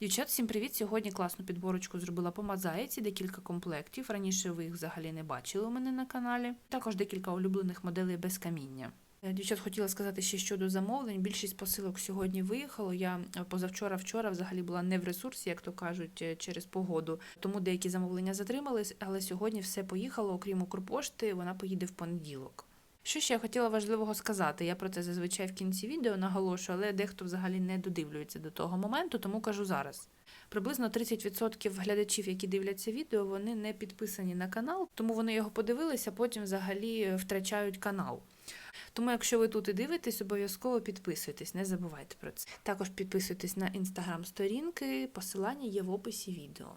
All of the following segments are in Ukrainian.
Дівчат, всім привіт! Сьогодні класну підборочку зробила по мозаїці, декілька комплектів. Раніше ви їх взагалі не бачили у мене на каналі. Також декілька улюблених моделей без каміння. Е, Дівчат, хотіла сказати ще щодо замовлень. Більшість посилок сьогодні виїхало. Я е, позавчора-вчора взагалі була не в ресурсі, як то кажуть, е, через погоду. Тому деякі замовлення затримались, але сьогодні все поїхало, окрім Укрпошти, вона поїде в понеділок. Що ще я хотіла важливого сказати? Я про це зазвичай в кінці відео наголошую, але дехто взагалі не додивлюється до того моменту, тому кажу зараз. Приблизно 30% глядачів, які дивляться відео, вони не підписані на канал, тому вони його подивилися, потім взагалі втрачають канал. Тому, якщо ви тут і дивитесь, обов'язково підписуйтесь, не забувайте про це. Також підписуйтесь на інстаграм-сторінки, посилання є в описі відео.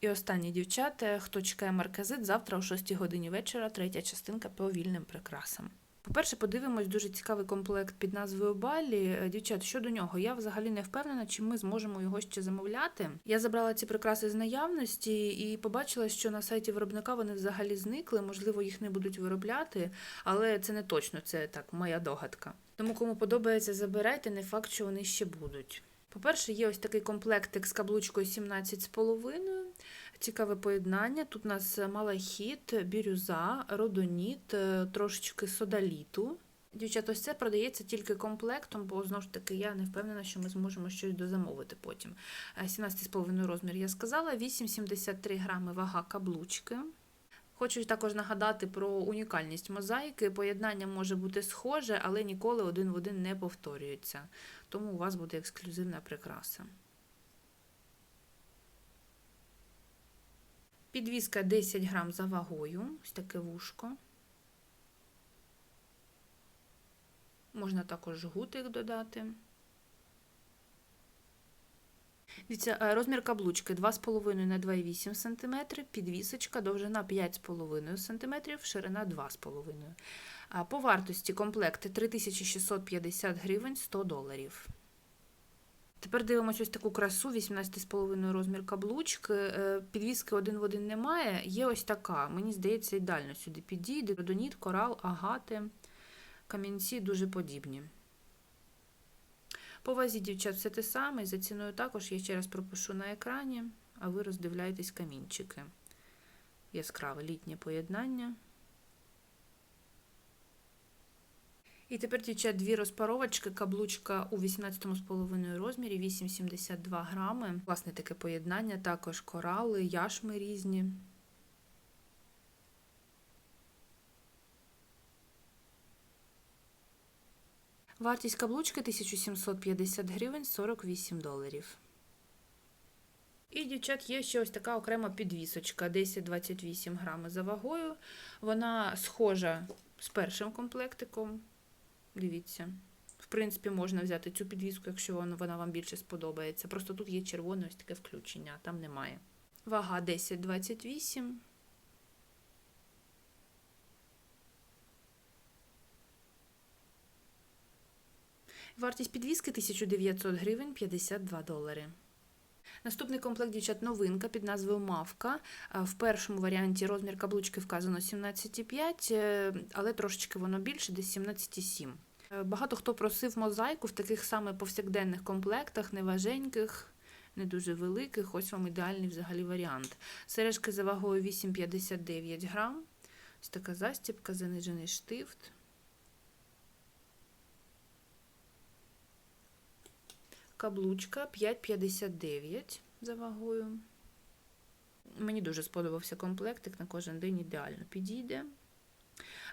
І останні дівчата, хто чекає марказит, завтра о 6 годині вечора, третя частинка по вільним прикрасам. По-перше, подивимось дуже цікавий комплект під назвою Балі. Е, Дівчат, щодо нього, я взагалі не впевнена, чи ми зможемо його ще замовляти. Я забрала ці прикраси з наявності і побачила, що на сайті виробника вони взагалі зникли. Можливо, їх не будуть виробляти, але це не точно, це так, моя догадка. Тому кому подобається, забирайте, не факт, що вони ще будуть. По-перше, є ось такий комплектик з каблучкою 17,5. Цікаве поєднання. Тут у нас малахіт, бірюза, родоніт, е, трошечки содаліту. Дівчата, ось це продається тільки комплектом, бо знову ж таки я не впевнена, що ми зможемо щось дозамовити потім. Е, 17,5 розмір я сказала, 8,73 грами вага каблучки. Хочу також нагадати про унікальність мозаїки. Поєднання може бути схоже, але ніколи один в один не повторюється. Тому у вас буде ексклюзивна прикраса. Підвіска 10 грам за вагою, ось таке вушко. Можна також жгутик додати. Дивіться, е, розмір каблучки 2,5 на 2,8 см, підвісочка, довжина 5,5 см, ширина 2,5 А По вартості комплекти 3650 гривень 100 доларів. Тепер дивимося ось таку красу, 18,5 розмір каблучки. Е, Підвіски один в один немає. Є ось така. Мені здається, ідеально сюди підійде. Родоніт, корал, агати, камінці дуже подібні. По вазі дівчат все те саме. За ціною також я ще раз пропишу на екрані, а ви роздивляєтесь камінчики. Яскраве літнє поєднання. І тепер, дівчат, дві розпаровочки, каблучка у 18,5 розмірі, 8,72 грами. Власне таке поєднання, також корали, яшми різні. Вартість каблучки 1750 гривень 48 доларів. І, дівчат, є ще ось така окрема підвісочка 10-28 грами за вагою. Вона схожа з першим комплектиком. Дивіться. В принципі, можна взяти цю підвіску, якщо вона, вам більше сподобається. Просто тут є червоне ось таке включення, там немає. Вага 10-28. Вартість підвіски 1900 гривень 52 долари. Наступний комплект дівчат новинка під назвою Мавка. В першому варіанті розмір каблучки вказано 17,5, е, але трошечки воно більше, десь 17,7. Е, Багато хто просив мозаїку в таких саме повсякденних комплектах, неваженьких, не дуже великих. Ось вам ідеальний взагалі варіант. Сережки за вагою 8,59 грам. Ось така застібка, занижений штифт. Каблучка 5,59 за вагою. Мені дуже сподобався комплектик, на кожен день ідеально підійде.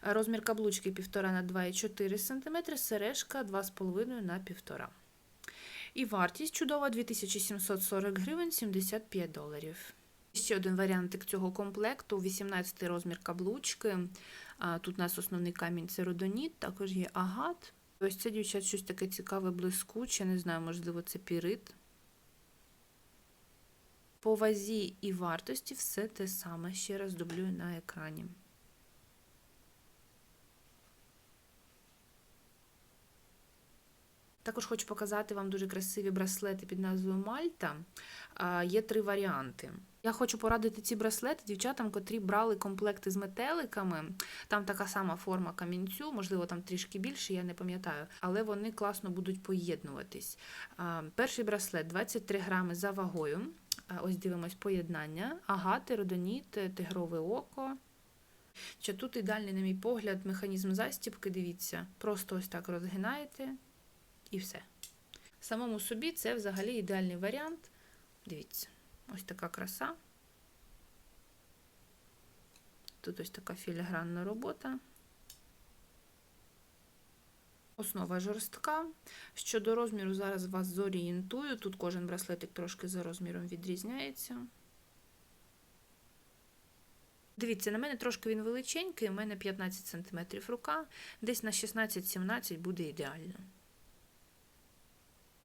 Розмір каблучки 1,5 на 2,4 см, сережка 2,5 на 1,5 І вартість чудова 2740 гривень 75 доларів. Ще один варіантик цього комплекту 18 розмір каблучки. Тут у нас основний камінь це родоніт, також є агат. Ось це, дівчат, щось таке цікаве, блискуче, не знаю, можливо, це пірит. По вазі і вартості все те саме. Ще раз дублюю на екрані. Також хочу показати вам дуже красиві браслети під назвою Мальта. Є три варіанти. Я хочу порадити ці браслети дівчатам, котрі брали комплекти з метеликами. Там така сама форма камінцю, можливо, там трішки більше, я не пам'ятаю, але вони класно будуть поєднуватись. Перший браслет 23 грами за вагою. Ось дивимось поєднання. Агати, родоніт, тигрове око. Ще тут ідеальний, на мій погляд, механізм застіпки, дивіться, просто ось так розгинаєте і все. Самому собі це взагалі ідеальний варіант. Дивіться, ось така краса. Тут ось така філігранна робота. Основа жорстка. Щодо розміру, зараз вас зорієнтую. Тут кожен браслетик трошки за розміром відрізняється. Дивіться, на мене трошки він величенький, у мене 15 см рука, десь на 16-17 буде ідеально.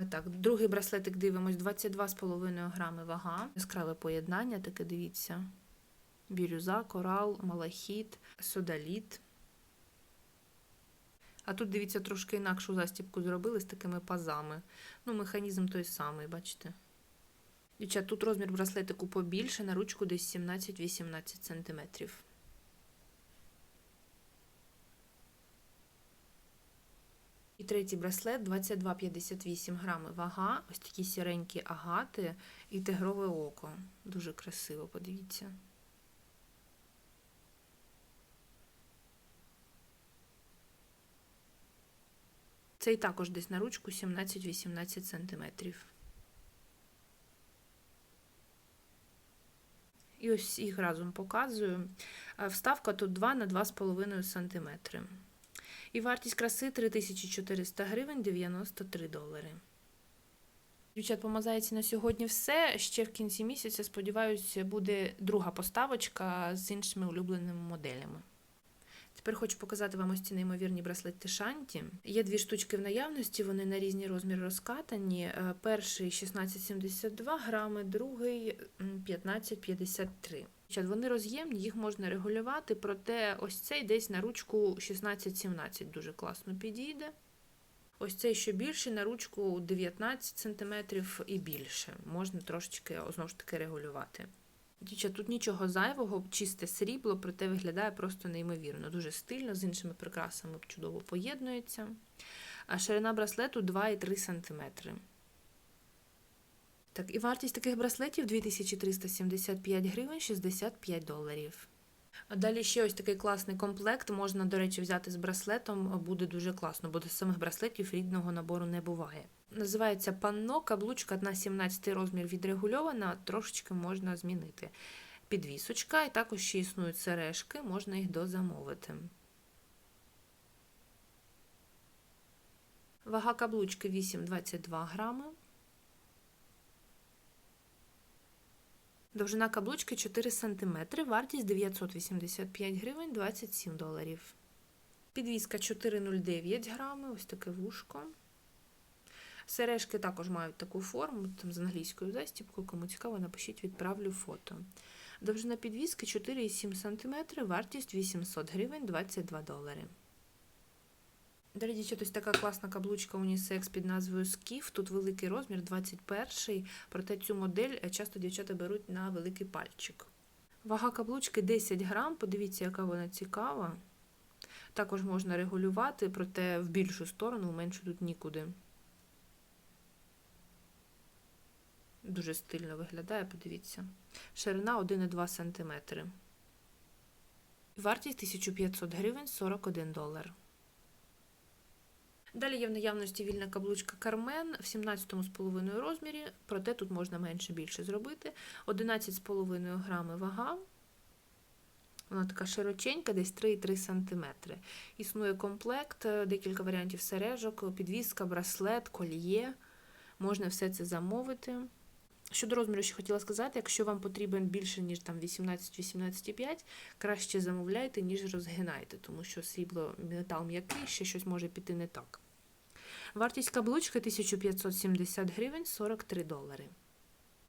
Так, другий браслетик дивимось 22,5 грами вага. Яскраве поєднання, таке дивіться. Бірюза, корал, малахіт, содаліт. А тут, дивіться, трошки інакшу застібку зробили з такими пазами. Ну, механізм той самий, бачите? Дівчат, тут розмір браслетику побільше, на ручку десь 17-18 см. І третій браслет 22,58 грами вага. Ось такі сіренькі агати і тигрове око. Дуже красиво, подивіться. Цей також десь на ручку 17-18 см. І ось їх разом показую. Вставка тут 2 на 2,5 см. І вартість краси 3400 гривень 93 долари. Дівчат, по мозаїці на сьогодні все. Ще в кінці місяця, сподіваюся, буде друга поставочка з іншими улюбленими моделями. Тепер хочу показати вам ось ці неймовірні браслети Шанті. Є дві штучки в наявності, вони на різні розміри розкатані. Е, Перший 16,72 грами, другий 15,53. Вони роз'ємні, їх можна регулювати, проте ось цей десь на ручку 16-17 дуже класно підійде. Ось цей ще більший на ручку 19 см і більше. Можна трошечки знову ж таки регулювати. Дівчат, тут нічого зайвого, чисте срібло, проте виглядає просто неймовірно. Дуже стильно, з іншими прикрасами чудово поєднується. А ширина браслету 2,3 см. Так, і вартість таких браслетів 2375 гривень 65 доларів. Далі ще ось такий класний комплект. Можна, до речі, взяти з браслетом, буде дуже класно, бо до самих браслетів рідного набору не буває. Називається панно, каблучка на 17 розмір відрегульована, трошечки можна змінити. Підвісочка, і також ще існують сережки, можна їх дозамовити. Вага каблучки 8,22 грами. Довжина каблучки 4 см, вартість 985 гривень 27 доларів. Підвіска 4,09 грами, ось таке вушко. Сережки також мають таку форму, там з англійською застіпкою, кому цікаво, напишіть, відправлю фото. Довжина підвіски 4,7 см, вартість 800 гривень 22 долари. Далі, дівчат, ось така класна каблучка унісекс під назвою Скіф. Тут великий розмір, 21 проте цю модель часто дівчата беруть на великий пальчик. Вага каблучки 10 грам, подивіться, яка вона цікава. Також можна регулювати, проте в більшу сторону, в меншу тут нікуди. Дуже стильно виглядає, подивіться. Ширина 1,2 см. Вартість 1500 гривень 41 долар. Далі є в наявності вільна каблучка Кармен в 17,5 розмірі, проте тут можна менше більше зробити. 11,5 грами вага. Вона така широченька, десь 3,3 см. Існує комплект, декілька варіантів сережок, підвіска, браслет, кольє. Можна все це замовити. Щодо розміру, ще хотіла сказати, якщо вам потрібен більше, ніж там 18-18,5, краще замовляйте, ніж розгинайте, тому що срібло метал м'який, ще щось може піти не так. Вартість каблучки 1570 гривень 43 долари.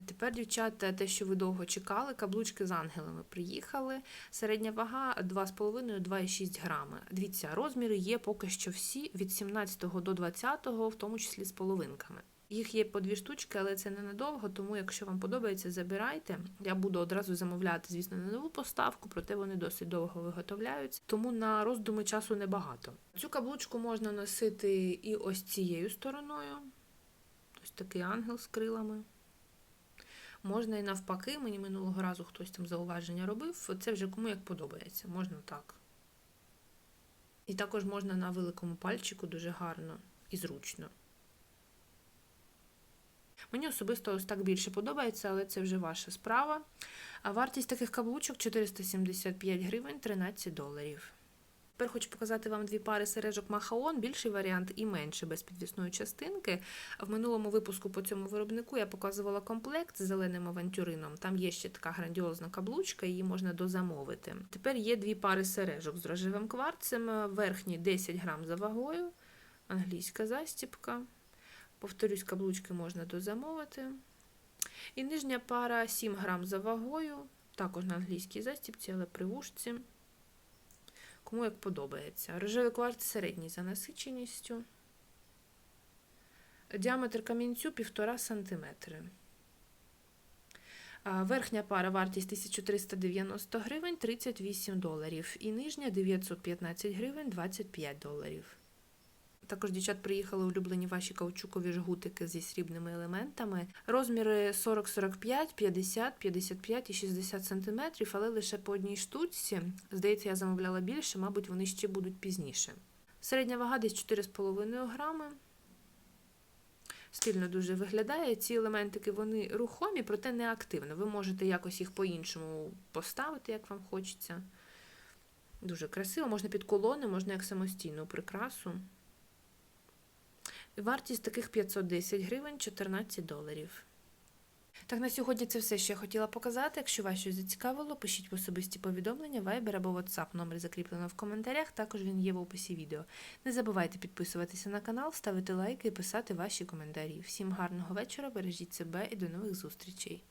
Тепер, дівчата, те, що ви довго чекали, каблучки з ангелами приїхали. Середня вага 2,5-2,6 грами. Дивіться, розміри є поки що всі від 17 до 20, в тому числі з половинками. Їх є по дві штучки, але це ненадовго, тому якщо вам подобається, забирайте. Я буду одразу замовляти, звісно, на нову поставку, проте вони досить довго виготовляються, тому на роздуми часу небагато. Цю каблучку можна носити і ось цією стороною. Ось такий ангел з крилами. Можна і навпаки, мені минулого разу хтось там зауваження робив. Це вже кому як подобається, можна так. І також можна на великому пальчику дуже гарно і зручно. Мені особисто ось так більше подобається, але це вже ваша справа. А вартість таких каблучок 475 гривень 13 доларів. Тепер хочу показати вам дві пари сережок Махаон, більший варіант і менше без підвісної частинки. В минулому випуску по цьому виробнику я показувала комплект з зеленим авантюрином. Там є ще така грандіозна каблучка, її можна дозамовити. Тепер є дві пари сережок з рожевим кварцем, верхні 10 грам за вагою, англійська застіпка. Повторюсь, каблучки можна дозамовити. І нижня пара 7 грам за вагою, також на англійській застіпці, але при вушці. Кому як подобається. Рожевий кварц середній за насиченістю. Діаметр камінцю 1,5 см. Верхня пара вартість 1390 гривень 38 доларів. І нижня 915 гривень 25 доларів. Також, дівчат, приїхали улюблені ваші каучукові жгутики зі срібними елементами. Розміри 40, 45, 50, 55 і 60 см, але лише по одній штучці. Здається, я замовляла більше, мабуть, вони ще будуть пізніше. Середня вага десь 4,5 грами. Стильно дуже виглядає. Ці елементики вони рухомі, проте не активно. Ви можете якось їх по-іншому поставити, як вам хочеться. Дуже красиво, можна під колони, можна як самостійну прикрасу. Вартість таких 510 гривень 14 доларів. Так, на сьогодні це все, що я хотіла показати. Якщо вас щось зацікавило, пишіть в особисті повідомлення, Viber або WhatsApp. Номер закріплено в коментарях, також він є в описі відео. Не забувайте підписуватися на канал, ставити лайки і писати ваші коментарі. Всім гарного вечора, бережіть себе і до нових зустрічей!